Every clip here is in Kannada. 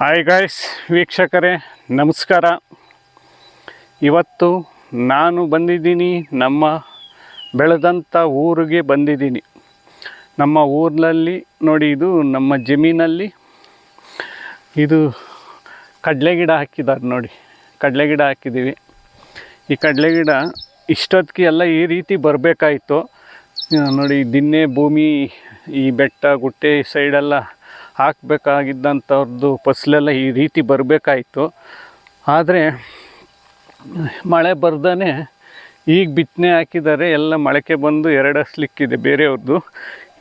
ಹಾಯ್ ಗಾಯ್ಸ್ ವೀಕ್ಷಕರೇ, ನಮಸ್ಕಾರ. ಇವತ್ತು ನಾನು ಬಂದಿದ್ದೀನಿ ನಮ್ಮ ಬೆಳೆದಂಥ ಊರಿಗೆ ಬಂದಿದ್ದೀನಿ. ನಮ್ಮ ಊರಿನಲ್ಲಿ ನೋಡಿ ಇದು ನಮ್ಮ ಜಮೀನಲ್ಲಿ ಇದು ಕಡಲೆ ಗಿಡ ಹಾಕಿದ್ದಾರೆ ನೋಡಿ. ಕಡಲೆ ಗಿಡ ಹಾಕಿದ್ದೀವಿ. ಈ ಕಡಲೆ ಗಿಡ ಇಷ್ಟೊತ್ತಿಗೆ ಎಲ್ಲ ಈ ರೀತಿ ಬರಬೇಕಾಯಿತು. ನೋಡಿ, ದಿನ್ನೆ ಭೂಮಿ, ಈ ಬೆಟ್ಟ, ಗುಟ್ಟೆ ಸೈಡೆಲ್ಲ ಹಾಕಬೇಕಾಗಿದ್ದಂಥವ್ರದ್ದು ಫಸಲೆಲ್ಲ ಈ ರೀತಿ ಬರಬೇಕಾಯಿತು. ಆದರೆ ಮಳೆ ಬರ್ದೇ ಈಗ ಬಿತ್ತನೆ ಹಾಕಿದ್ದಾರೆ, ಎಲ್ಲ ಮೊಳಕೆ ಬಂದು ಎರಡು ಸ್ಲಿಕ್ಕಿದೆ ಬೇರೆಯವ್ರದ್ದು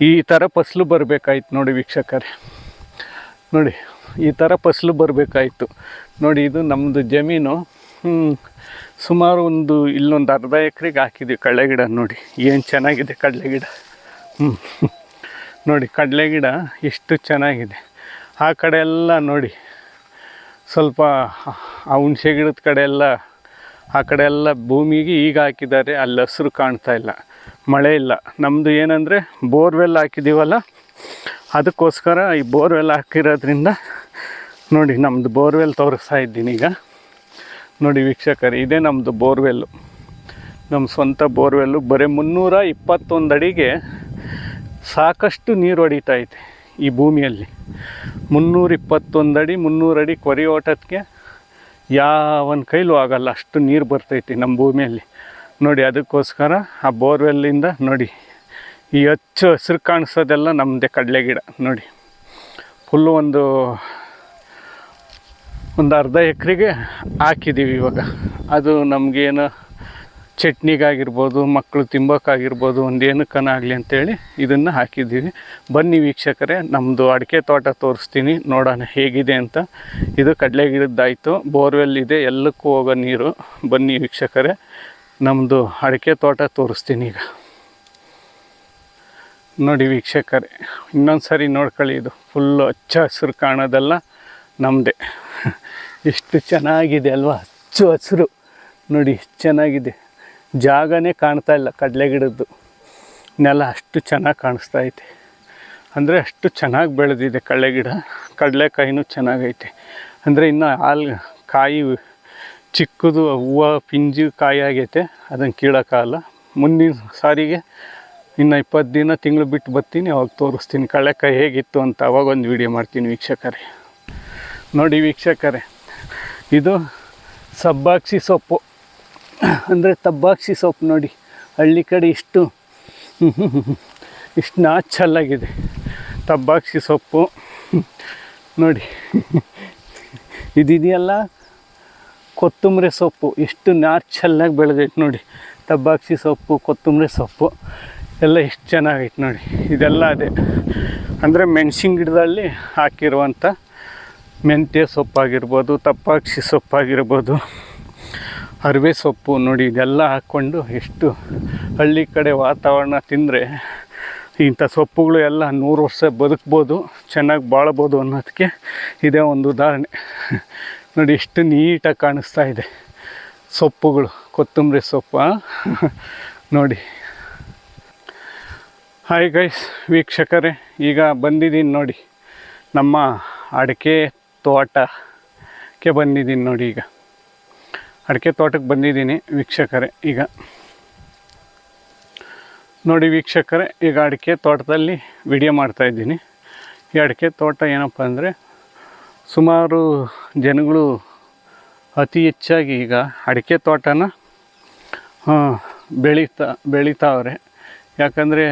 ಈ ಥರ ಫಸಲು ಬರಬೇಕಾಯ್ತು ನೋಡಿ ವೀಕ್ಷಕರೇ. ನೋಡಿ, ಈ ಥರ ಫಸಲು ಬರಬೇಕಾಯ್ತು. ನೋಡಿ, ಇದು ನಮ್ಮದು ಜಮೀನು. ಸುಮಾರು ಒಂದು ಇಲ್ಲೊಂದು ಅರ್ಧ ಎಕ್ರೆಗೆ ಹಾಕಿದ್ದೀವಿ ಕಡಲೆ ಗಿಡ ನೋಡಿ. ಏನು ಚೆನ್ನಾಗಿದೆ ಕಡಲೆ ಗಿಡ. ಹ್ಞೂ ನೋಡಿ, ಕಡಲೆ ಗಿಡ ಎಷ್ಟು ಚೆನ್ನಾಗಿದೆ. ಆ ಕಡೆ ಎಲ್ಲ ನೋಡಿ, ಸ್ವಲ್ಪ ಆ ಹುಣಸೆ ಗಿಡದ ಕಡೆ ಎಲ್ಲ, ಆ ಕಡೆ ಎಲ್ಲ ಭೂಮಿಗೆ ಈಗ ಹಾಕಿದ್ದಾರೆ, ಅಲ್ಲಿ ಹಸಿರು ಕಾಣ್ತಾ ಇಲ್ಲ, ಮಳೆ ಇಲ್ಲ. ನಮ್ಮದು ಏನಂದರೆ, ಬೋರ್ವೆಲ್ ಹಾಕಿದ್ದೀವಲ್ಲ ಅದಕ್ಕೋಸ್ಕರ ಈ ಬೋರ್ವೆಲ್ ಹಾಕಿರೋದ್ರಿಂದ ನೋಡಿ ನಮ್ಮದು ಬೋರ್ವೆಲ್ ತೋರಿಸ್ತಾ ಇದ್ದೀನಿ ಈಗ. ನೋಡಿ ವೀಕ್ಷಕರು, ಇದೇ ನಮ್ಮದು ಬೋರ್ವೆಲ್ಲು. ನಮ್ಮ ಸ್ವಂತ ಬೋರ್ವೆಲ್ಲು, ಬರೀ ಮುನ್ನೂರ ಇಪ್ಪತ್ತೊಂದು ಅಡಿಗೆ ಸಾಕಷ್ಟು ನೀರು ಹೊಡಿತಾ ಐತೆ ಈ ಭೂಮಿಯಲ್ಲಿ. ಮುನ್ನೂರ ಇಪ್ಪತ್ತೊಂದು ಅಡಿ ಮುನ್ನೂರು ಅಡಿ ಕೊರಿ ಓಟಕ್ಕೆ ಯಾವನ ಕೈಲೂ ಆಗಲ್ಲ ಅಷ್ಟು ನೀರು ಬರ್ತೈತಿ ನಮ್ಮ ಭೂಮಿಯಲ್ಲಿ. ನೋಡಿ, ಅದಕ್ಕೋಸ್ಕರ ಆ ಬೋರ್ವೆಲ್ಲಿಂದ ನೋಡಿ, ಈ ಹಚ್ಚು ಹಸಿರು ಕಾಣಿಸೋದೆಲ್ಲ ನಮ್ಮದೇ ಕಡಲೆ ಗಿಡ ನೋಡಿ, ಫುಲ್ಲು ಒಂದು ಒಂದು ಅರ್ಧ ಎಕರೆಗೆ ಹಾಕಿದ್ದೀವಿ ಇವಾಗ. ಅದು ನಮಗೇನು ಚಟ್ನಿಗಾಗಿರ್ಬೋದು ಮಕ್ಕಳು ತಿಂಬೋಕ್ಕಾಗಿರ್ಬೋದು ಒಂದು ಏನಕ್ಕನಾಗಲಿ ಅಂತೇಳಿ ಇದನ್ನು ಹಾಕಿದ್ದೀವಿ. ಬನ್ನಿ ವೀಕ್ಷಕರೇ ನಮ್ಮದು ಅಡಿಕೆ ತೋಟ ತೋರಿಸ್ತೀನಿ. ನೋಡೋಣ ಹೇಗಿದೆ ಅಂತ. ಇದು ಕಡಲೆ ಗಿಡದ್ದಾಯಿತು ಬೋರ್ವೆಲ್ ಇದೆ, ಎಲ್ಲಕ್ಕೂ ಹೋಗೋ ನೀರು. ಬನ್ನಿ ವೀಕ್ಷಕರೇ ನಮ್ಮದು ಅಡಿಕೆ ತೋಟ ತೋರಿಸ್ತೀನಿ ಈಗ. ನೋಡಿ ವೀಕ್ಷಕರೇ ಇನ್ನೊಂದು ಸಾರಿ ನೋಡ್ಕೊಳ್ಳಿ ಇದು. ಫುಲ್ಲು ಹಚ್ಚ ಹಸಿರು ಕಾಣೋದೆಲ್ಲ ನಮ್ಮದೇ ಎಷ್ಟು ಚೆನ್ನಾಗಿದೆ ಅಲ್ವಾ ಹಚ್ಚು ಹಸಿರು. ನೋಡಿ, ಚೆನ್ನಾಗಿದೆ. ಜಾಗನೇ ಕಾಣ್ತಾ ಇಲ್ಲ ಕಡಲೆ ಗಿಡದ್ದು ನೆಲ ಅಷ್ಟು ಚೆನ್ನಾಗಿ ಕಾಣಿಸ್ತಾ ಐತೆ. ಅಂದರೆ ಅಷ್ಟು ಚೆನ್ನಾಗಿ ಬೆಳೆದಿದೆ ಕಡಲೆ ಗಿಡ ಕಡಲೆಕಾಯಿನೂ ಚೆನ್ನಾಗೈತೆ ಅಂದರೆ ಇನ್ನು ಹಾಲು ಕಾಯಿ ಚಿಕ್ಕದು ಹೂವು ಪಿಂಜಿ ಕಾಯಿ ಆಗೈತೆ ಅದನ್ನು ಕೀಳೋಕ್ಕಾಗಲ್ಲ ಮುಂದಿನ ಸಾರಿಗೆ ಇನ್ನು ಇಪ್ಪತ್ತು ದಿನ ತಿಂಗಳು ಬಿಟ್ಟು ಬರ್ತೀನಿ, ಅವಾಗ ತೋರಿಸ್ತೀನಿ ಕಡಲೆಕಾಯಿ ಹೇಗಿತ್ತು ಅಂತ ಅವಾಗ ಒಂದು ವಿಡಿಯೋ ಮಾಡ್ತೀನಿ ವೀಕ್ಷಕರೇ. ನೋಡಿ ವೀಕ್ಷಕರೇ, ಇದು ಸಬ್ಬಾಕ್ಷಿ ಸೊಪ್ಪು. ಅಂದರೆ ತಬ್ಬಾಕ್ಸಿ ಸೊಪ್ಪು ನೋಡಿ. ಹಳ್ಳಿ ಕಡೆ ಇಷ್ಟು ಇಷ್ಟು ನಾಚಲ್ಲಾಗಿದೆ ತಬ್ಬಾಕ್ಸಿ ಸೊಪ್ಪು. ನೋಡಿ. ಇದಿದೆಯಲ್ಲ? ಕೊತ್ತಂಬರಿ ಸೊಪ್ಪು. ಎಷ್ಟು ನಾಚಲ್ಲಾಗಿ ಬೆಳೆದೈತೆ ನೋಡಿ. ತಬ್ಬಾಕ್ಸಿ ಸೊಪ್ಪು, ಕೊತ್ತಂಬರಿ ಸೊಪ್ಪು. ಎಲ್ಲ ಎಷ್ಟು ಚೆನ್ನಾಗೈತೆ ನೋಡಿ. ಇದೆಲ್ಲ ಅದೇ. ಅಂದರೆ ಮೆಣಸಿನ ಗಿಡದಲ್ಲಿ ಹಾಕಿರುವಂಥ ಮೆಂತ್ಯ ಸೊಪ್ಪಾಗಿರ್ಬೋದು ತಪ್ಪಾಕ್ಷಿ ಸೊಪ್ಪಾಗಿರ್ಬೋದು. ಅರಿವೆ ಸೊಪ್ಪು ನೋಡಿ, ಇದೆಲ್ಲ ಹಾಕ್ಕೊಂಡು ಎಷ್ಟು ಹಳ್ಳಿ ಕಡೆ ವಾತಾವರಣ ತಿಂದರೆ ಇಂಥ ಸೊಪ್ಪುಗಳು ಎಲ್ಲ ನೂರು ವರ್ಷ ಬದುಕ್ಬೋದು, ಚೆನ್ನಾಗಿ ಬಾಳ್ಬೋದು ಅನ್ನೋದಕ್ಕೆ ಇದೇ ಒಂದು ಉದಾಹರಣೆ. ನೋಡಿ, ಎಷ್ಟು ನೀಟಾಗಿ ಕಾಣಿಸ್ತಾ ಇದೆ ಸೊಪ್ಪುಗಳು, ಕೊತ್ತಂಬರಿ ಸೊಪ್ಪ ನೋಡಿ. ಹಾಯ್ ಗೈಸ್ ವೀಕ್ಷಕರೇ, ಈಗ ಬಂದಿದ್ದೀನಿ ನೋಡಿ, ನಮ್ಮ ಅಡಿಕೆ ತೋಟಕ್ಕೆ ಬಂದಿದ್ದೀನಿ ನೋಡಿ ಈಗ. ಅಡಿಕೆ ತೋಟಕ್ಕೆ ಬಂದಿದ್ದೀನಿ ವೀಕ್ಷಕರೇ, ಈಗ. ನೋಡಿ ವೀಕ್ಷಕರೇ, ಈಗ ಅಡಿಕೆ ತೋಟದಲ್ಲಿ ವಿಡಿಯೋ ಮಾಡ್ತಾಯಿದ್ದೀನಿ ಈ ಅಡಿಕೆ ತೋಟ ಏನಪ್ಪ ಅಂದರೆ, ಸುಮಾರು ಜನಗಳು ಅತಿ ಹೆಚ್ಚಾಗಿ ಈಗ ಅಡಿಕೆ ತೋಟನ ಬೆಳೀತಾ, ಬೆಳೀತಾವ್ರೆ. ಯಾಕಂದರೆ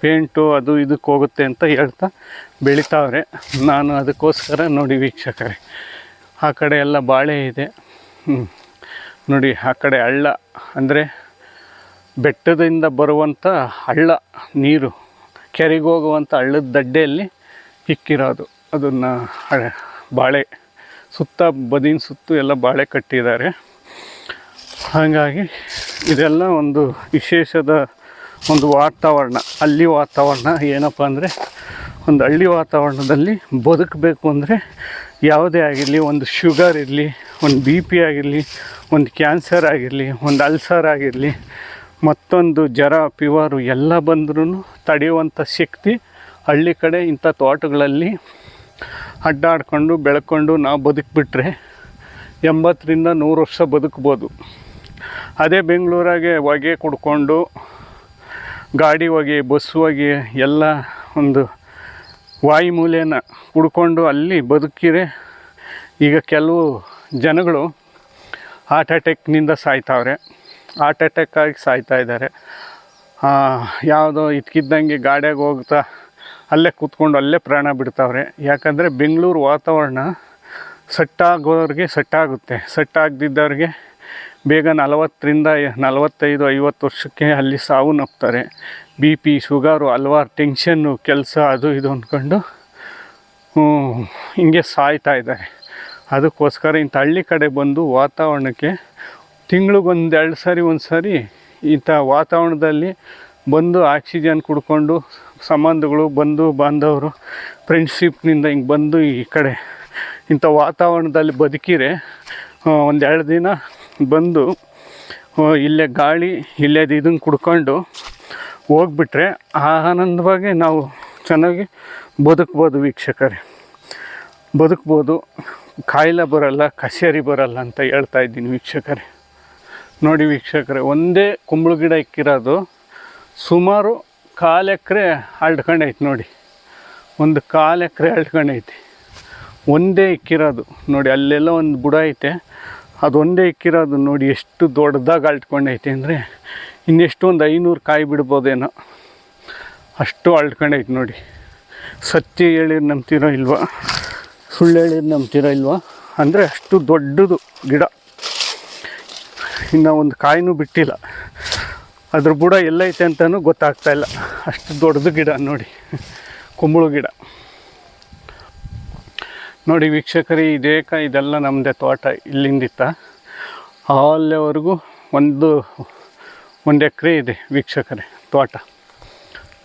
ಪೇಂಟು ಅದು ಇದಕ್ಕೆ ಹೋಗುತ್ತೆ ಅಂತ ಹೇಳ್ತಾ ಬೆಳೀತಾವ್ರೆ. ನಾನು ಅದಕ್ಕೋಸ್ಕರ ನೋಡಿ ವೀಕ್ಷಕರೇ, ಆ ಕಡೆ ಎಲ್ಲ ಬಾಳೆ ಇದೆ. ಹ್ಮ್. ನೋಡಿ, ಆ ಕಡೆ ಹಳ್ಳ. ಅಂದರೆ ಬೆಟ್ಟದಿಂದ ಬರುವಂಥ ಹಳ್ಳ, ನೀರು. ಕೆರೆಗೆ ಹೋಗುವಂಥ ಹಳ್ಳದ ದಡ್ಡೆಯಲ್ಲಿ ಇಕ್ಕಿರೋದು. ಅದನ್ನು ಬಾಳೆ ಸುತ್ತ ಬದಿನ ಸುತ್ತು ಎಲ್ಲ ಬಾಳೆ ಕಟ್ಟಿದ್ದಾರೆ. ಹಾಗಾಗಿ ಇದೆಲ್ಲ ಒಂದು ವಿಶೇಷದ ಒಂದು ವಾತಾವರಣ, ಹಳ್ಳಿ ವಾತಾವರಣ. ಏನಪ್ಪ ಅಂದರೆ, ಒಂದು ಹಳ್ಳಿ ವಾತಾವರಣದಲ್ಲಿ ಬದುಕಬೇಕು ಅಂದರೆ ಯಾವುದೇ ಆಗಿರಲಿ, ಒಂದು ಶುಗರ್ ಇರಲಿ, ಒಂದು ಬಿ ಪಿ ಆಗಿರಲಿ, ಒಂದು ಕ್ಯಾನ್ಸರ್ ಆಗಿರಲಿ, ಒಂದು ಅಲ್ಸರ್ ಆಗಿರಲಿ, ಮತ್ತೊಂದು ಜ್ವರ ಪಿವರು ಎಲ್ಲ ಬಂದ್ರೂ ತಡೆಯುವಂಥ ಶಕ್ತಿ ಹಳ್ಳಿ ಕಡೆ ಇಂಥ ತೋಟಗಳಲ್ಲಿ ಅಡ್ಡಾಡ್ಕೊಂಡು ಬೆಳ್ಕೊಂಡು ನಾವು ಬದುಕಿಬಿಟ್ರೆ ಎಂಬತ್ತರಿಂದ ನೂರು ವರ್ಷ ಬದುಕ್ಬೋದು. ಅದೇ ಬೆಂಗಳೂರಾಗೆ ಹೊಗೆ ಕುಡ್ಕೊಂಡು ಗಾಡಿ ಹೊಗೆ, ಬಸ್ ಹೊಗೆ ಎಲ್ಲ ಒಂದು ವಾಯುಮೂಲೆನ ಹುಡ್ಕೊಂಡು ಅಲ್ಲಿ ಬದುಕಿರೆ ಈಗ ಕೆಲವು ಜನಗಳು ಹಾರ್ಟ್ ಅಟ್ಯಾಕ್ನಿಂದ ಸಾಯ್ತಾವ್ರೆ. ಹಾರ್ಟ್ ಅಟ್ಯಾಕ್ ಆಗಿ ಸಾಯ್ತಾ ಇದ್ದಾರೆ. ಯಾವುದೋ ಇದ್ಕಿದ್ದಂಗೆ ಗಾಡಿಯಾಗ ಹೋಗ್ತಾ ಅಲ್ಲೇ ಕೂತ್ಕೊಂಡು ಅಲ್ಲೇ ಪ್ರಾಣ ಬಿಡ್ತಾವ್ರೆ. ಯಾಕಂದರೆ ಬೆಂಗಳೂರು ವಾತಾವರಣ ಸೆಟ್ಟಾಗೋರಿಗೆ ಸೆಟ್ಟಾಗುತ್ತೆ. ಸೆಟ್ಟಾಗದಿದ್ದವ್ರಿಗೆ ಬೇಗ ನಲವತ್ತರಿಂದ ನಲವತ್ತೈದು ಐವತ್ತು ವರ್ಷಕ್ಕೆ ಅಲ್ಲಿ ಸಾವು ನಪ್ತಾರೆ ಬಿ ಪಿ, ಶುಗರು ಹಲ್ವಾರು ಟೆನ್ಷನ್ನು, ಕೆಲಸ, ಅದು ಇದು ಅಂದ್ಕೊಂಡು ಹಿಂಗೆ ಸಾಯ್ತಾ ಇದ್ದಾರೆ. ಅದಕ್ಕೋಸ್ಕರ ಇಂಥ ಹಳ್ಳಿ ಕಡೆ ಬಂದು ವಾತಾವರಣಕ್ಕೆ ತಿಂಗಳಿಗೊಂದು ಒಂದೆರಡು ಸಾರಿ, ಒಂದು ಸಾರಿ ಇಂಥ ವಾತಾವರಣದಲ್ಲಿ ಬಂದು ಆಕ್ಸಿಜನ್ ಕುಡ್ಕೊಂಡು ಸಂಬಂಧಗಳು, ಬಂಧು ಬಾಂಧವರು ಫ್ರೆಂಡ್ಶಿಪ್ನಿಂದ ಹಿಂಗೆ ಬಂದು ಈ ಕಡೆ ಇಂಥ ವಾತಾವರಣದಲ್ಲಿ ಬದುಕಿರೆ ಒಂದೆರಡು ದಿನ ಬಂದು ಇಲ್ಲೇ ಗಾಳಿ ಇಲ್ಲೇದು ಇದನ್ನು ಕುಡ್ಕೊಂಡು ಹೋಗ್ಬಿಟ್ರೆ ಆನಂದವಾಗಿ ನಾವು ಚೆನ್ನಾಗಿ ಬದುಕ್ಬೋದು ವೀಕ್ಷಕರೇ. ಬದುಕ್ಬೋದು, ಕಾಯಿಲೆ ಬರಲ್ಲ, ಕಸೇರಿ ಬರಲ್ಲ ಅಂತ ಹೇಳ್ತಾ ಇದ್ದೀನಿ ವೀಕ್ಷಕರೇ. ನೋಡಿ ವೀಕ್ಷಕರೇ, ಒಂದೇ ಕುಂಬಳ ಗಿಡ ಇಕ್ಕಿರೋದು ಸುಮಾರು ಕಾಲು ಎಕರೆ ಅಳ್ಕೊಂಡೈತೆ ನೋಡಿ. ಒಂದು ಕಾಲು ಎಕರೆ ಅಳ್ಕೊಂಡೈತಿ ಒಂದೇ ಇಕ್ಕಿರೋದು ನೋಡಿ, ಅಲ್ಲೆಲ್ಲ ಒಂದು ಬುಡ ಐತೆ. ಅದು ಒಂದೇ ಇಕ್ಕಿರೋದು ನೋಡಿ ಎಷ್ಟು ದೊಡ್ಡದಾಗಿ ಅಳ್ಟ್ಕೊಂಡೈತೆ ಅಂದರೆ ಇನ್ನೆಷ್ಟೊಂದು ಐನೂರು ಕಾಯಿ ಬಿಡ್ಬೋದೇನೋ ಅಷ್ಟು ಅಳ್ಟ್ಕೊಂಡೈತೆ ನೋಡಿ. ಸತ್ಯ ಹೇಳಿರ್ ನಂಬ್ತಿರೋ ಇಲ್ವ? ಸುಳ್ಳು ಹೇಳಿರ್ ನಂಬ್ತಿರೋ ಇಲ್ವ? ಅಂದರೆ ಅಷ್ಟು ದೊಡ್ಡದು ಗಿಡ. ಇನ್ನು ಒಂದು ಕಾಯಿನೂ ಬಿಟ್ಟಿಲ್ಲ. ಅದ್ರ ಬುಡ ಎಲ್ಲೈತೆ ಅಂತಲೂ ಗೊತ್ತಾಗ್ತಾ ಇಲ್ಲ. ಅಷ್ಟು ದೊಡ್ಡದು ಗಿಡ ನೋಡಿ. ಕುಂಬಳು ಗಿಡ. ನೋಡಿ ವೀಕ್ಷಕರೇ ಇದೇಕ ಇದೆಲ್ಲ ನಮ್ಮದೇ ತೋಟ ಇಲ್ಲಿಂದಿತ್ತ. ಅಲ್ಲಿವರೆಗೂ ಒಂದು ಒಂದು ಎಕರೆ ಇದೆ ವೀಕ್ಷಕರೇ, ತೋಟ.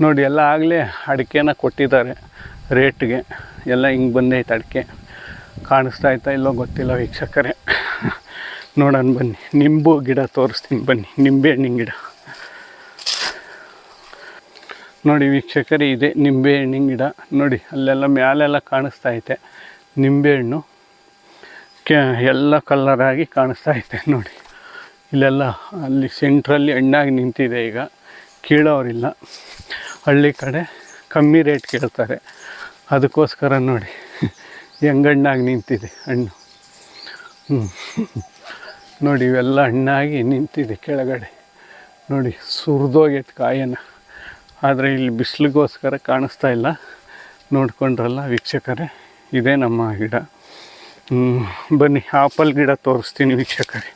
ನೋಡಿ, ಎಲ್ಲ ಆಗಲೇ ಅಡಿಕೆನ ಕೊಟ್ಟಿದ್ದಾರೆ ರೇಟ್ಗೆ. ಎಲ್ಲ ಹಿಂಗೆ ಬಂದೈತೆ ಅಡಿಕೆ. ಕಾಣಿಸ್ತಾ ಆಯ್ತಾ ಇಲ್ಲೋ ಗೊತ್ತಿಲ್ಲ ವೀಕ್ಷಕರೇ. ನೋಡೋಣ ಬನ್ನಿ, ನಿಂಬು ಗಿಡ ತೋರಿಸ್ತೀನಿ ಬನ್ನಿ ನಿಂಬೆ ಹಣ್ಣಿನ ಗಿಡ. ನೋಡಿ ವೀಕ್ಷಕರೇ, ಇದೆ ನಿಂಬೆ ಹಣ್ಣಿನ ಗಿಡ. ನೋಡಿ, ಅಲ್ಲೆಲ್ಲ ಮ್ಯಾಲೆಲ್ಲ ಕಾಣಿಸ್ತಾ ಐತೆ. ನಿಂಬೆಹಣ್ಣು. ಕೆ, ಎಲ್ಲ ಕಲ್ಲರಾಗಿ ಕಾಣಿಸ್ತಾ ಇದೆ ನೋಡಿ. ಇಲ್ಲೆಲ್ಲ ಅಲ್ಲಿ ಸೆಂಟ್ರಲ್ಲಿ ಹಣ್ಣಾಗಿ ನಿಂತಿದೆ ಈಗ. ಕೀಳೋರಿಲ್ಲ. ಹಳ್ಳಿ ಕಡೆ ಕಮ್ಮಿ ರೇಟ್ ಕೇಳ್ತಾರೆ. ಅದಕ್ಕೋಸ್ಕರ ನೋಡಿ. ಹೆಂಗಣ್ಣಾಗಿ ನಿಂತಿದೆ ಹಣ್ಣು. ಹ್ಞೂ ನೋಡಿ, ಇವೆಲ್ಲ ಹಣ್ಣಾಗಿ ನಿಂತಿದೆ ಕೆಳಗಡೆ. ನೋಡಿ, ಸುರಿದೋಗೈತೆ ಕಾಯನ. ಆದರೆ ಇಲ್ಲಿ ಬಿಸಿಲಿಗೋಸ್ಕರ ಕಾಣಿಸ್ತಾ ಇಲ್ಲ. ನೋಡ್ಕೊಂಡ್ರಲ್ಲ ವೀಕ್ಷಕರೇ. ಇದೇ ನಮ್ಮ ಗಿಡ. ಬನ್ನಿ, ಆಪಲ್ ಗಿಡ ತೋರಿಸ್ತೀನಿ ವೀಕ್ಷಕರೇ.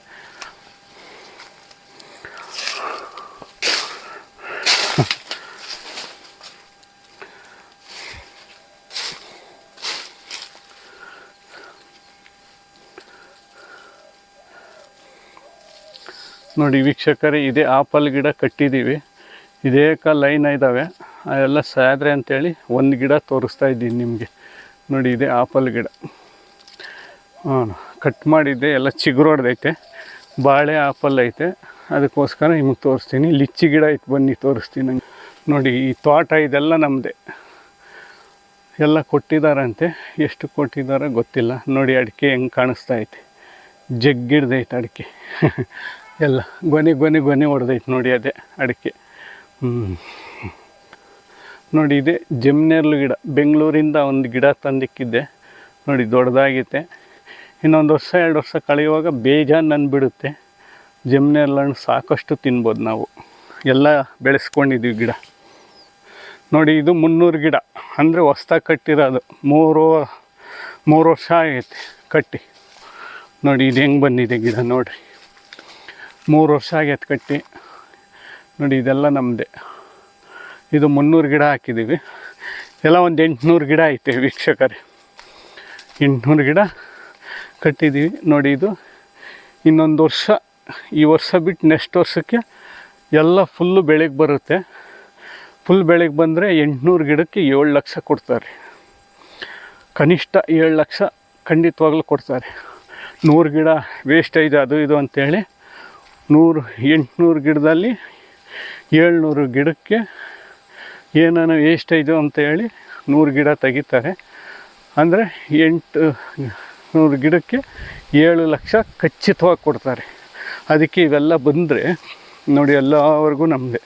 ನೋಡಿ ವೀಕ್ಷಕರೇ, ಇದೇ ಆಪಲ್ ಗಿಡ ಕಟ್ಟಿದ್ದೀವಿ. ಇದೇ ಲೈನ್ ಇದ್ದಾವೆ ಅದೆಲ್ಲ ಸಾದ್ರೆ ಅಂತೇಳಿ ಒಂದು ಗಿಡ ತೋರಿಸ್ತಾ ಇದ್ದೀನಿ ನಿಮಗೆ. ನೋಡಿ, ಇದೆ ಆಪಲ್ ಗಿಡ. ಹಾಂ ಕಟ್ ಮಾಡಿದ್ದೆ, ಎಲ್ಲ ಚಿಗುರೊಡ್ದೈತೆ. ಬಾಳೆ ಆಪಲ್ ಐತೆ. ಅದಕ್ಕೋಸ್ಕರ ನಿಮಗೆ ತೋರಿಸ್ತೀನಿ. ಲಿಚ್ಚಿ ಗಿಡ ಐತೆ ಬನ್ನಿ, ತೋರಿಸ್ತೀನಿ ನಂಗೆ. ನೋಡಿ, ಈ ತೋಟ ಇದೆಲ್ಲ ನಮ್ಮದೇ ಎಲ್ಲ ಕೊಟ್ಟಿದ್ದಾರಂತೆ ಎಷ್ಟು ಕೊಟ್ಟಿದ್ದಾರೆ ಗೊತ್ತಿಲ್ಲ. ನೋಡಿ, ಅಡಿಕೆ ಹೆಂಗೆ ಕಾಣಿಸ್ತಾ ಐತೆ. ಜಗ್ಗಿಡ್ದೈತೆ ಅಡಿಕೆ. ಎಲ್ಲ, ಗೊನೆ ಗೊನೆ ಗೊನೆ ಹೊಡೆದೈತೆ ನೋಡಿ, ಅದೇ ಅಡಿಕೆ. ಹ್ಞೂ ನೋಡಿ, ಇದೆ ಜಮ್ನೆರ್ಲು ಗಿಡ. ಬೆಂಗಳೂರಿಂದ ಒಂದು ಗಿಡ ತಂದಿಕ್ಕಿದ್ದೆ. ನೋಡಿ, ದೊಡ್ಡದಾಗೈತೆ. ಇನ್ನೊಂದು ವರ್ಷ, ಎರಡು ವರ್ಷ ಕಳೆಯುವಾಗ ಬೇಜಾನ್ ಬಿಡುತ್ತೆ ಜಮ್ನೆರ್ಲು ಹಣ್ಣು ಸಾಕಷ್ಟು ತಿನ್ಬೋದು ನಾವು. ಎಲ್ಲ ಬೆಳೆಸ್ಕೊಂಡಿದ್ದೀವಿ ಗಿಡ. ನೋಡಿ, ಇದು ಮುನ್ನೂರು ಗಿಡ. ಅಂದರೆ ಹೊಸ್ದಾಗಿ ಕಟ್ಟಿರೋದು. ಮೂರು ಮೂರು ವರ್ಷ ಆಗೈತೆ ಕಟ್ಟಿ. ನೋಡಿ, ಇದು ಹೆಂಗೆ ಬಂದಿದೆ ಗಿಡ ನೋಡಿರಿ. ಮೂರು ವರ್ಷ ಆಗೈತೆ ಕಟ್ಟಿ. ನೋಡಿ, ಇದೆಲ್ಲ ನಮ್ಮದೇ ಇದು ಮುನ್ನೂರು ಗಿಡ ಹಾಕಿದ್ದೀವಿ. ಎಲ್ಲ ಒಂದು ಎಂಟುನೂರು ಗಿಡ ಐತೆ ವೀಕ್ಷಕರೇ. ಎಂಟುನೂರು ಗಿಡ ಕಟ್ಟಿದ್ದೀವಿ. ನೋಡಿ ಇದು ಇನ್ನೊಂದು ವರ್ಷ, ಈ ವರ್ಷ ಬಿಟ್ಟು ನೆಕ್ಸ್ಟ್ ವರ್ಷಕ್ಕೆ ಎಲ್ಲ ಫುಲ್ಲು ಬೆಳೆಗೆ ಬರುತ್ತೆ. ಫುಲ್ ಬೆಳೆಗೆ ಬಂದರೆ ಎಂಟುನೂರು ಗಿಡಕ್ಕೆ ಏಳು ಲಕ್ಷ ಕೊಡ್ತಾರೆ. ಕನಿಷ್ಠ ಏಳು ಲಕ್ಷ ಖಂಡಿತವಾಗ್ಲೂ ಕೊಡ್ತಾರೆ. ನೂರು ಗಿಡ ವೇಸ್ಟೇಜ್ ಅದು ಇದು ಅಂತೇಳಿ ನೂರು, ಎಂಟುನೂರು ಗಿಡದಲ್ಲಿ ಏಳ್ನೂರು ಗಿಡಕ್ಕೆ ಏನಾನ ಅಂತ ಅಂತೇಳಿ ನೂರು ಗಿಡ ತೆಗಿತಾರೆ. ಅಂದರೆ ಎಂಟು, ನೂರು ಗಿಡಕ್ಕೆ ಏಳು ಲಕ್ಷ ಖಚಿತವಾಗಿ ಕೊಡ್ತಾರೆ. ಅದಕ್ಕೆ ಇವೆಲ್ಲ ಬಂದರೆ ನೋಡಿ ಎಲ್ಲವರೆಗೂ ನಮ್ಮದೇ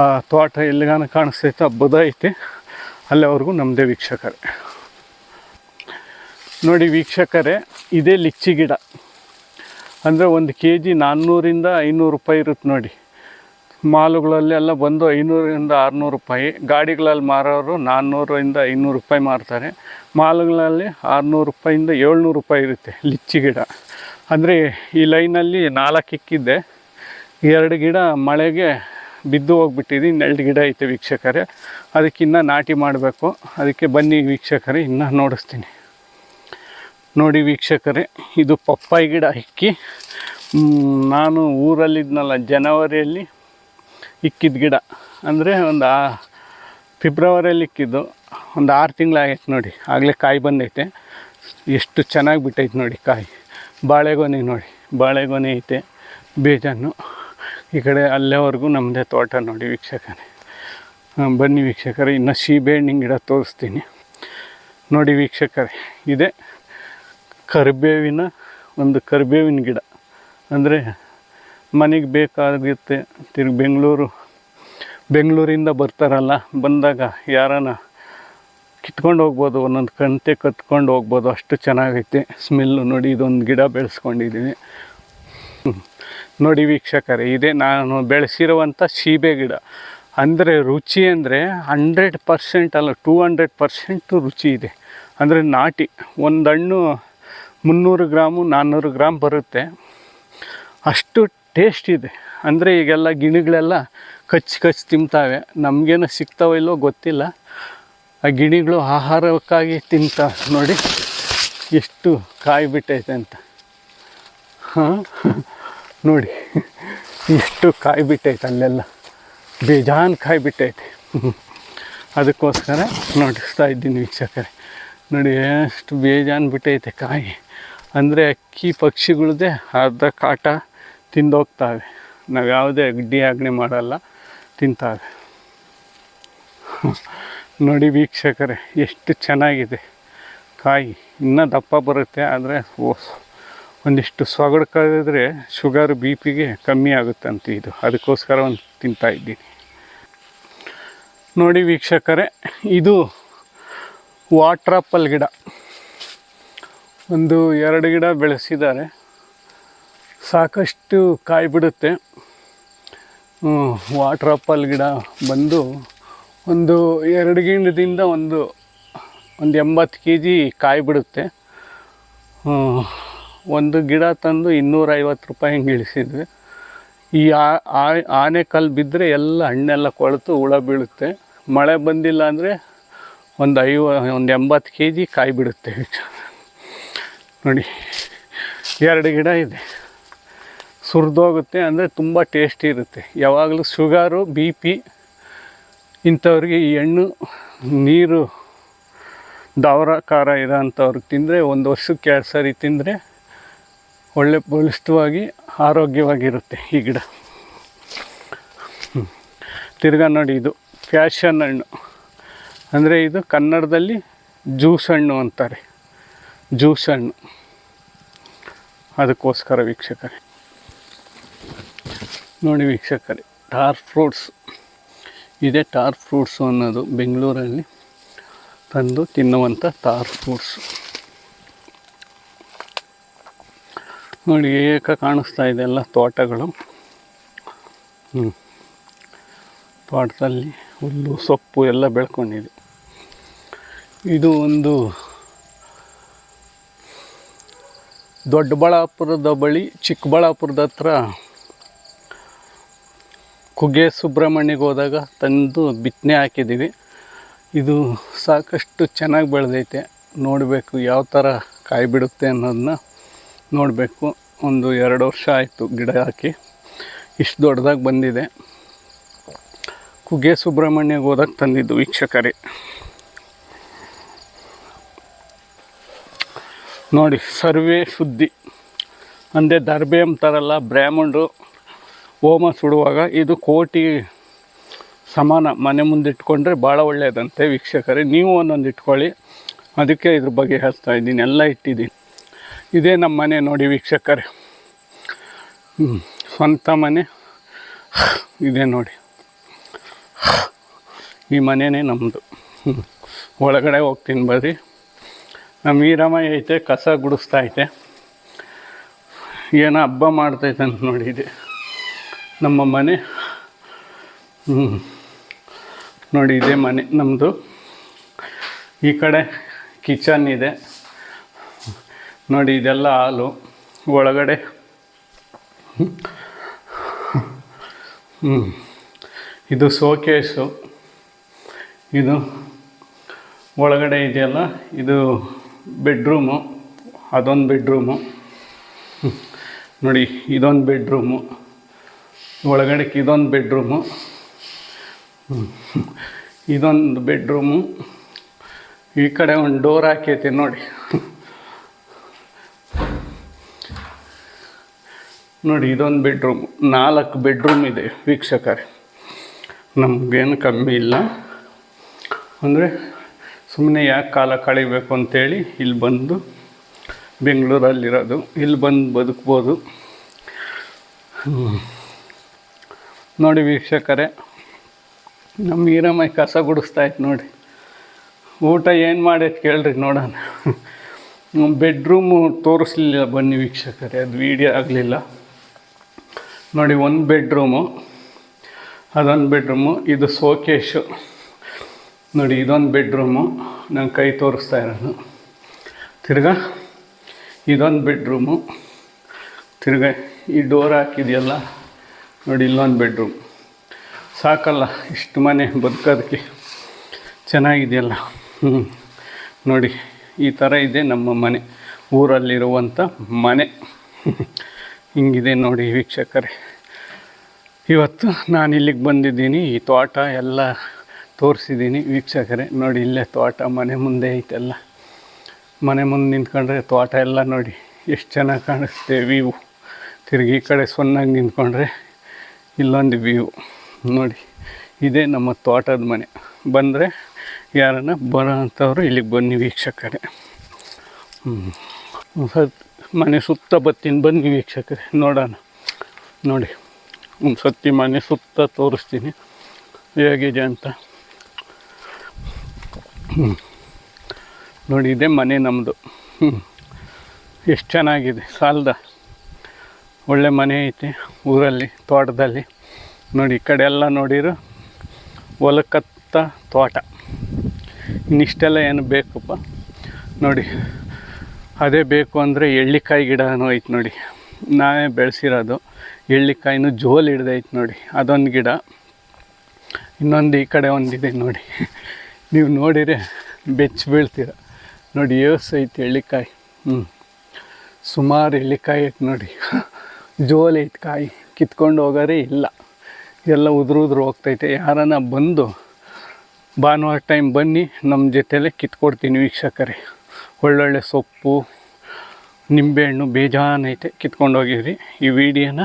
ಆ ತೋಟ ಎಲ್ಲಿಗಾನ ಕಾಣಿಸ್ತೈತೆ ಬದೈತೆ ಅಲ್ಲಿವರೆಗೂ ನಮ್ಮದೇ ವೀಕ್ಷಕರೇ. ನೋಡಿ ವೀಕ್ಷಕರೇ, ಇದೇ ಲಿಚ್ಚಿ ಗಿಡ. ಅಂದರೆ ಒಂದು ಕೆ ಜಿ ನಾನ್ನೂರಿಂದ ಐನೂರು ರೂಪಾಯಿ ಇರುತ್ತೆ ನೋಡಿ. ಮಾಲುಗಳಲ್ಲೆಲ್ಲ ಬಂದು ಐನೂರಿಂದ ಆರುನೂರು ರೂಪಾಯಿ. ಗಾಡಿಗಳಲ್ಲಿ ಮಾರೋರು ನಾನ್ನೂರರಿಂದ ಐನೂರು ರೂಪಾಯಿ ಮಾರ್ತಾರೆ. ಮಾಲುಗಳಲ್ಲಿ ಆರುನೂರು ರೂಪಾಯಿಂದ ಏಳ್ನೂರು ರೂಪಾಯಿ ಇರುತ್ತೆ ಲಿಚ್ಚಿ ಗಿಡ. ಅಂದರೆ ಈ ಲೈನಲ್ಲಿ ನಾಲ್ಕು ಇಕ್ಕಿದ್ದೆ. ಎರಡು ಗಿಡ ಮಳೆಗೆ ಬಿದ್ದು ಹೋಗ್ಬಿಟ್ಟಿದೆ. ಇನ್ನೆರಡು ಗಿಡ ಐತೆ ವೀಕ್ಷಕರೇ. ಅದಕ್ಕಿನ್ನ ನಾಟಿ ಮಾಡಬೇಕು. ಅದಕ್ಕೆ ಬನ್ನಿ ವೀಕ್ಷಕರೇ, ಇನ್ನೂ ನೋಡಿಸ್ತೀನಿ. ನೋಡಿ ವೀಕ್ಷಕರೇ, ಇದು ಪಪ್ಪಾಯಿ ಗಿಡ ಇಕ್ಕಿ. ನಾನು ಊರಲ್ಲಿದ್ದನಲ್ಲ ಜನವರಿಯಲ್ಲಿ ಇಕ್ಕಿದ ಗಿಡ. ಅಂದರೆ ಒಂದು ಆ ಫೆಬ್ರವರಿಯಲ್ಲಿ ಇಕ್ಕಿದ್ದು. ಒಂದು ಆರು ತಿಂಗಳಾಗೈತೆ ನೋಡಿ. ಆಗಲೇ ಕಾಯಿ ಬಂದೈತೆ. ಎಷ್ಟು ಚೆನ್ನಾಗಿ ಬಿಟ್ಟೈತೆ ನೋಡಿ ಕಾಯಿ. ಬಾಳೆಗೊನೆ ನೋಡಿ. ಬಾಳೆಗೊನೆ ಐತೆ, ಬೀಜನು. ಈ ಕಡೆ ಅಲ್ಲೇವರೆಗೂ ನಮ್ಮದೇ ತೋಟ ನೋಡಿ ವೀಕ್ಷಕರೇ. ಬನ್ನಿ ವೀಕ್ಷಕರೇ, ಇನ್ನು ಸೀಬೆಹಣ್ಣಿನ ಗಿಡ ತೋರಿಸ್ತೀನಿ. ನೋಡಿ ವೀಕ್ಷಕರೇ, ಇದೆ ಕರಿಬೇವಿನ, ಒಂದು ಕರಿಬೇವಿನ ಗಿಡ. ಅಂದರೆ ಮನೆಗೆ ಬೇಕಾಗುತ್ತೆ ತಿರ್ಗಿ ಬೆಂಗಳೂರು, ಬೆಂಗಳೂರಿಂದ ಬರ್ತಾರಲ್ಲ, ಬಂದಾಗ ಯಾರನ ಕಿತ್ಕೊಂಡು ಹೋಗ್ಬೋದು, ಒಂದೊಂದು ಕಂತೆ ಕತ್ಕೊಂಡು ಹೋಗ್ಬೋದು, ಅಷ್ಟು ಚೆನ್ನಾಗೈತೆ. ಸ್ಮೆಲ್ಲು ನೋಡಿ ಇದೊಂದು ಗಿಡ ಬೆಳೆಸ್ಕೊಂಡಿದ್ದೀನಿ ನೋಡಿ ವೀಕ್ಷಕರೇ, ಇದೇ ನಾನು ಬೆಳೆಸಿರುವಂಥ ಸೀಬೆ ಗಿಡ. ಅಂದರೆ ರುಚಿ ಅಂದರೆ ಹಂಡ್ರೆಡ್ ಪರ್ಸೆಂಟ್ ಅಲ್ಲ, ಟೂ ಹಂಡ್ರೆಡ್ ಪರ್ಸೆಂಟು ರುಚಿ ಇದೆ. ಅಂದರೆ ನಾಟಿ, ಒಂದು ಹಣ್ಣು ಮುನ್ನೂರು ಗ್ರಾಮು ನಾನ್ನೂರು ಗ್ರಾಮ್ ಬರುತ್ತೆ. ಅಷ್ಟು ಟೇಸ್ಟ್ ಇದೆ. ಅಂದರೆ ಈಗೆಲ್ಲ ಗಿಣಿಗಳೆಲ್ಲ ಕಚ್ಚಿ ಕಚ್ಚಿ ತಿಂತಾವೆ. ನಮಗೇನು ಸಿಗ್ತಾವೋ ಇಲ್ಲೋ ಗೊತ್ತಿಲ್ಲ. ಆ ಗಿಣಿಗಳು ಆಹಾರಕ್ಕಾಗಿ ತಿಂತ ನೋಡಿ, ಎಷ್ಟು ಕಾಯಿ ಬಿಟ್ಟೈತೆ ಅಂತ. ಹಾಂ? ನೋಡಿ, ಎಷ್ಟು ಕಾಯಿ ಬಿಟ್ಟೈತೆ ಅಲ್ಲೆಲ್ಲ. ಬೇಜಾನ್ ಕಾಯಿ ಬಿಟ್ಟೈತೆ ಅದಕ್ಕೋಸ್ಕರ ನೋಡಿಸ್ತಾ ಇದ್ದೀನಿ ವೀಕ್ಷಕರೆ. ನೋಡಿ, ಎಷ್ಟು ಬೇಜಾನ್ ಬಿಟ್ಟೈತೆ ಕಾಯಿ. ಅಂದರೆ ಅಕ್ಕಿ ಪಕ್ಷಿಗಳದ್ದೇ ಅರ್ಧ ಕಾಟ ತಿಂದೋಗ್ತಾವೆ. ನಾವು ಯಾವುದೇ ಅಡ್ಡಿ ಆಜ್ಞೆ ಮಾಡಲ್ಲ, ತಿಂತಾವೆ. ನೋಡಿ ವೀಕ್ಷಕರೇ, ಎಷ್ಟು ಚೆನ್ನಾಗಿದೆ. ಕಾಯಿ ಇನ್ನೂ ದಪ್ಪ ಬರುತ್ತೆ, ಆದರೆ ಒಂದಿಷ್ಟು ಸೊಗಡು ಕಳೆದ್ರೆ ಶುಗರ್ ಬಿ ಪಿಗೆ ಕಮ್ಮಿ ಆಗುತ್ತಂತೆ ಇದು. ಅದಕ್ಕೋಸ್ಕರ ಒಂದು ತಿಂತಾ ಇದ್ದೀನಿ. ನೋಡಿ ವೀಕ್ಷಕರೇ, ಇದು ವಾಟ್ರ್ ಆಪಲ್ ಗಿಡ. ಒಂದು ಎರಡು ಗಿಡ ಬೆಳೆಸಿದ್ದಾರೆ. ಸಾಕಷ್ಟು ಕಾಯಿ ಬಿಡುತ್ತೆ ವಾಟ್ರ್ ಆಪಲ್ ಗಿಡ ಬಂದು ಒಂದು ಎರಡು ಗಿಂಡದಿಂದ ಒಂದು ಒಂದು ಎಂಬತ್ತು ಕೆ ಜಿ ಕಾಯಿ ಬಿಡುತ್ತೆ ಒಂದು ಗಿಡ ತಂದು ಇನ್ನೂರೈವತ್ತು ರೂಪಾಯಿ ಹಿಂಗೆ ಇಳಿಸಿದ್ವಿ. ಈ ಆನೆ ಕಲ್ಲು ಬಿದ್ದರೆ ಎಲ್ಲ ಹಣ್ಣೆಲ್ಲ ಕೊಳೆತು ಹುಳ ಬೀಳುತ್ತೆ. ಮಳೆ ಬಂದಿಲ್ಲ ಅಂದರೆ ಒಂದು ಐವ, ಒಂದು ಎಂಬತ್ತು ಕೆ ಜಿ ಕಾಯಿ ಬಿಡುತ್ತೆ ನೋಡಿ, ಎರಡು ಗಿಡ ಇದೆ. ಸುರಿದೋಗುತ್ತೆ ಅಂದರೆ ತುಂಬ ಟೇಸ್ಟಿ ಇರುತ್ತೆ. ಯಾವಾಗಲೂ ಶುಗರು ಬಿ ಪಿ ಇಂಥವ್ರಿಗೆ ಈ ಹಣ್ಣು ನೀರು, ದವರ, ಖಾರ ಇರೋ ಅಂಥವ್ರಿಗೆ ತಿಂದರೆ ಒಂದು ವರ್ಷಕ್ಕೆ ಎರಡು ಸಾರಿ ತಿಂದರೆ ಒಳ್ಳೆ ಬಲಿಷ್ಠವಾಗಿ ಆರೋಗ್ಯವಾಗಿರುತ್ತೆ ಈ ಗಿಡ. ತಿರ್ಗಾ ನೋಡಿ ಇದು ಫ್ಯಾಷನ್ ಹಣ್ಣು. ಅಂದರೆ ಇದು ಕನ್ನಡದಲ್ಲಿ ಜ್ಯೂಸ್ ಹಣ್ಣು ಅಂತಾರೆ. ಜ್ಯೂಸ್ ಹಣ್ಣು. ಅದಕ್ಕೋಸ್ಕರ ವೀಕ್ಷಕರೇ. ನೋಡಿ ವೀಕ್ಷಕರೇ, ಟಾರ್ ಫ್ರೂಟ್ಸ್. ಇದೇ ಟಾರ್ ಫ್ರೂಟ್ಸು ಅನ್ನೋದು ಬೆಂಗಳೂರಲ್ಲಿ ತಂದು ತಿನ್ನುವಂಥ ಟಾರ್ ಫ್ರೂಟ್ಸು. ನೋಡಿ ಏಕ ಕಾಣಿಸ್ತಾ ಇದೆ ಎಲ್ಲ ತೋಟಗಳು. ಹ್ಞೂ ತೋಟದಲ್ಲಿ ಹುಲ್ಲು, ಸೊಪ್ಪು ಎಲ್ಲ ಬೆಳ್ಕೊಂಡಿದೆ. ಇದು ಒಂದು ದೊಡ್ಡಬಳ್ಳಾಪುರದ ಬಳಿ ಚಿಕ್ಕಬಳ್ಳಾಪುರದ ಹತ್ರ ಕುಗ್ಗೆ ಸುಬ್ರಹ್ಮಣ್ಯಗೆ ಹೋದಾಗ ತಂದು ಬಿತ್ತನೆ ಹಾಕಿದ್ದೀವಿ. ಇದು ಸಾಕಷ್ಟು ಚೆನ್ನಾಗಿ ಬೆಳೆದೈತೆ. ನೋಡಬೇಕು ಯಾವ ಥರ ಕಾಯಿ ಬಿಡುತ್ತೆ ಅನ್ನೋದನ್ನ ನೋಡಬೇಕು. ಒಂದು ಎರಡು ವರ್ಷ ಆಯಿತು ಗಿಡ ಹಾಕಿ. ಇಷ್ಟು ದೊಡ್ಡದಾಗಿ ಬಂದಿದೆ. ಕುಗ್ಗೆ ಸುಬ್ರಹ್ಮಣ್ಯಗೆ ಹೋದಾಗ ತಂದಿದ್ದು ವೀಕ್ಷಕರೇ. ನೋಡಿ ಸರ್ವೇ ಶುದ್ಧಿ ಅಂದರೆ ದರ್ಬೆ ಅಂತಾರಲ್ಲ ಬ್ರಾಹ್ಮಣರು ಹೋಮ ಸುಡುವಾಗ ಇದು ಕೋಟಿ ಸಮಾನ ಮನೆ ಮುಂದೆ ಇಟ್ಕೊಂಡ್ರೆ ಭಾಳ ಒಳ್ಳೆಯದಂತೆ ವೀಕ್ಷಕರೇ. ನೀವು ಒಂದೊಂದು ಇಟ್ಕೊಳ್ಳಿ. ಅದಕ್ಕೆ ಇದ್ರ ಬಗ್ಗೆ ಹೇಳ್ತಾ ಇದ್ದೀನಿ. ಎಲ್ಲ ಇಟ್ಟಿದ್ದೀನಿ. ಇದೇ ನಮ್ಮ ಮನೆ ನೋಡಿ ವೀಕ್ಷಕರೇ. ಸ್ವಂತ ಮನೆ. ಇದೆ ನೋಡಿ. ಈ ಮನೆಯೇ ನಮ್ಮದು ಒಳಗಡೆ ಹೋಗ್ತೀನಿ ಬರ್ರಿ. ನಮ್ಮ ಈರಮ್ಮ ಐತೆ, ಕಸ ಗುಡಿಸ್ತಾ ಐತೆ. ಏನೋ ಹಬ್ಬ ಮಾಡ್ತೈತೆ ಅಂತ ನೋಡಿ ಇದೆ ನಮ್ಮ ಮನೆ. ನೋಡಿ, ಇದೇ ಮನೆ ನಮ್ಮದು ಈ ಕಡೆ ಕಿಚನ್ ಇದೆ. ನೋಡಿ, ಇದೆಲ್ಲ ಹಾಲು. ಒಳಗಡೆ. ಇದು ಸೋಕೇಸು ಇದು ಒಳಗಡೆ ಇದೆಯಲ್ಲ? ಇದು ಬೆಡ್ರೂಮು ಅದೊಂದು ಬೆಡ್ರೂಮು ನೋಡಿ, ಇದೊಂದು ಬೆಡ್ರೂಮು ಒಳಗಡೆ ಇದೊಂದು ಬೆಡ್ರೂಮು. ಇದೊಂದು ಬೆಡ್ರೂಮು ಈ ಕಡೆ ಒಂದು ಡೋರ್ ಹಾಕೈತೆ ನೋಡಿ. ನೋಡಿ, ಇದೊಂದು ಬೆಡ್ರೂಮ್ ನಾಲ್ಕು ಬೆಡ್ರೂಮ್ ಇದೆ ವೀಕ್ಷಕರೇ. ನಮಗೇನು ಕಮ್ಮಿ ಇಲ್ಲ. ಅಂದರೆ ಸುಮ್ಮನೆ ಯಾಕೆ ಕಾಲ ಕಳಿಬೇಕು ಅಂತೇಳಿ ಇಲ್ಲಿ ಬಂದು ಬೆಂಗಳೂರಲ್ಲಿರೋದು. ಇಲ್ಲಿ ಬಂದು ಬದುಕ್ಬೋದು. ನೋಡಿ ವೀಕ್ಷಕರೇ, ನಮ್ಮ ಈರಮ್ಮ ಕಸ ಗುಡಿಸ್ತಾ ಇತ್ತು ನೋಡಿ. ಊಟ ಏನು ಮಾಡೈತೆ ಕೇಳ್ರಿ ನೋಡೋಣ. ಬೆಡ್ರೂಮು ತೋರಿಸ್ಲಿಲ್ಲ ಬನ್ನಿ ವೀಕ್ಷಕರೇ, ಅದು ವೀಡಿಯೋ ಆಗಲಿಲ್ಲ. ನೋಡಿ, ಒಂದು ಬೆಡ್ರೂಮು, ಅದೊಂದು ಬೆಡ್ರೂಮು, ಇದು ಸೋಕೇಶು. ನೋಡಿ, ಇದೊಂದು ಬೆಡ್ರೂಮು ನಾನು ಕೈ ತೋರಿಸ್ತಾ ಇರೋದು. ತಿರ್ಗಾ, ಇದೊಂದು ಬೆಡ್ರೂಮು. ತಿರ್ಗ, ಈ ಡೋರ್ ಹಾಕಿದೆಯಲ್ಲ ನೋಡಿ, ಇಲ್ಲೊಂದು ಬೆಡ್ರೂಮ್ ಸಾಕಲ್ಲ, ಇಷ್ಟು ಮನೆ ಬದುಕೋದಕ್ಕೆ ಚೆನ್ನಾಗಿದೆಯಲ್ಲ. ಹ್ಞೂ ನೋಡಿ, ಈ ಥರ ಇದೆ ನಮ್ಮ ಮನೆ. ಊರಲ್ಲಿರುವಂಥ ಮನೆ. ಹಿಂಗಿದೆ ನೋಡಿ ವೀಕ್ಷಕರೇ. ಇವತ್ತು ನಾನು ಇಲ್ಲಿಗೆ ಬಂದಿದ್ದೀನಿ, ಈ ತೋಟ ಎಲ್ಲ ತೋರಿಸಿದ್ದೀನಿ ವೀಕ್ಷಕರೇ. ನೋಡಿ, ಇಲ್ಲೇ ತೋಟ, ಮನೆ ಮುಂದೆ ಐತೆಲ್ಲ. ಮನೆ ಮುಂದೆ ನಿಂತ್ಕೊಂಡ್ರೆ ತೋಟ ಎಲ್ಲ ನೋಡಿ, ಎಷ್ಟು ಚೆನ್ನಾಗಿ ಕಾಣಿಸುತ್ತೆ ವ್ಯೂ ತಿರುಗಿ ಈ ಕಡೆ ಸೊನ್ನಾಗಿ ನಿಂತ್ಕೊಂಡ್ರೆ ಇಲ್ಲೊಂದು ವ್ಯೂ ನೋಡಿ, ಇದೇ ನಮ್ಮ ತೋಟದ ಮನೆ. ಬಂದರೆ ಯಾರನ್ನ ಬರೋ ಅಂಥವ್ರು ಇಲ್ಲಿಗೆ ಬನ್ನಿ ವೀಕ್ಷಕರೇ. ಸತ್ ಮನೆ ಸುತ್ತ ಬತ್ತೀನಿ, ಬನ್ನಿ ವೀಕ್ಷಕರೇ, ನೋಡೋಣ. ನೋಡಿ ಒಂದು ಸತಿ ಮನೆ ಸುತ್ತ ತೋರಿಸ್ತೀನಿ. ಹೇಗಿದೆ ಅಂತ. ನೋಡಿ, ಇದೇ ಮನೆ ನಮ್ಮದು ಎಷ್ಟು ಚೆನ್ನಾಗಿದೆ, ಸಾಲದ. ಒಳ್ಳೆ ಮನೆ ಐತೆ, ಊರಲ್ಲಿ, ತೋಟದಲ್ಲಿ. ನೋಡಿ, ಈ ಕಡೆ ಎಲ್ಲ ನೋಡಿರು, ಹೊಲಕತ್ತ ತೋಟ. ಇನ್ನಿಷ್ಟೆಲ್ಲ ಏನು ಬೇಕಪ್ಪ? ನೋಡಿ, ಅದೇ ಬೇಕು ಅಂದರೆ ಎಳ್ಳಿಕಾಯಿ ಗಿಡನೂ ಐತೆ ನೋಡಿ. ನಾವೇ ಬೆಳೆಸಿರೋದು. ಎಳ್ಳಿಕಾಯಿನೂ ಜೋಲು ಹಿಡ್ದೈತೆ ನೋಡಿ, ಅದೊಂದು ಗಿಡ. ಇನ್ನೊಂದು ಈ ಕಡೆ ಒಂದಿದೆ ನೋಡಿ. ನೀವು ನೋಡಿರೆ ಬೆಚ್ಚ ಬೀಳ್ತೀರ. ನೋಡಿ ಏಸ್ ಐತೆ ಎಳ್ಳಿಕಾಯಿ. ಹ್ಞೂ ಸುಮಾರು ಎಳ್ಳಿಕಾಯಿ ಐತೆ ನೋಡಿ. ಜೋಲ್ ಐತೆ ಕಾಯಿ, ಕಿತ್ಕೊಂಡು ಹೋಗೋರೇ ಇಲ್ಲ. ಎಲ್ಲ ಉದುರು ಉದುರು ಹೋಗ್ತೈತೆ. ಯಾರನ್ನ ಬಂದು ಭಾನುವಾರ ಟೈಮ್ ಬನ್ನಿ ನಮ್ಮ ಜೊತೆಲೇ ಕಿತ್ಕೊಡ್ತೀನಿ ವೀಕ್ಷಕರೇ. ಒಳ್ಳೊಳ್ಳೆ ಸೊಪ್ಪು, ನಿಂಬೆಹಣ್ಣು ಬೇಜಾನೈತೆ ಕಿತ್ಕೊಂಡು ಹೋಗಿರಿ. ಈ ವಿಡಿಯೋನ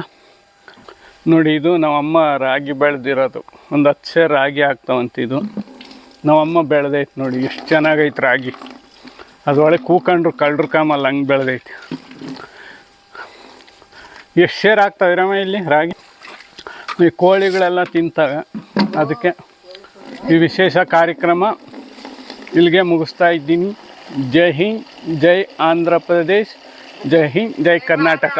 ನೋಡಿ, ಇದು ನಮ್ಮಮ್ಮ ರಾಗಿ ಬೆಳೆದಿರೋದು. ಒಂದು ಹತ್ತು ರಾಗಿ ಆಗ್ತಾವಂತಿದು ನಮ್ಮಮ್ಮ ಬೆಳೆದೈತೆ ನೋಡಿ, ಎಷ್ಟು ಚೆನ್ನಾಗೈತೆ ರಾಗಿ. ಅದರೊಳಗೆ ಕೂಕಂಡ್ರು ಕಳ್ಳರು ಕಾಮಲ್ಲ ಹಂಗೆ ಬೆಳೆದೈತೆ. ಎಷ್ಟು ಶೇರ್ ಆಗ್ತಾವೆ ರಮ ಇಲ್ಲಿ, ರಾಗಿ? ಈ ಕೋಳಿಗಳೆಲ್ಲ ತಿಂತವೆ. ಅದಕ್ಕೆ ಈ ವಿಶೇಷ ಕಾರ್ಯಕ್ರಮ ಇಲ್ಲಿಗೆ ಮುಗಿಸ್ತಾ ಇದ್ದೀನಿ. ಜೈ ಹಿಂದ್, ಜೈ ಆಂಧ್ರ ಪ್ರದೇಶ್, ಜೈ ಹಿಂದ್, ಜೈ ಕರ್ನಾಟಕ.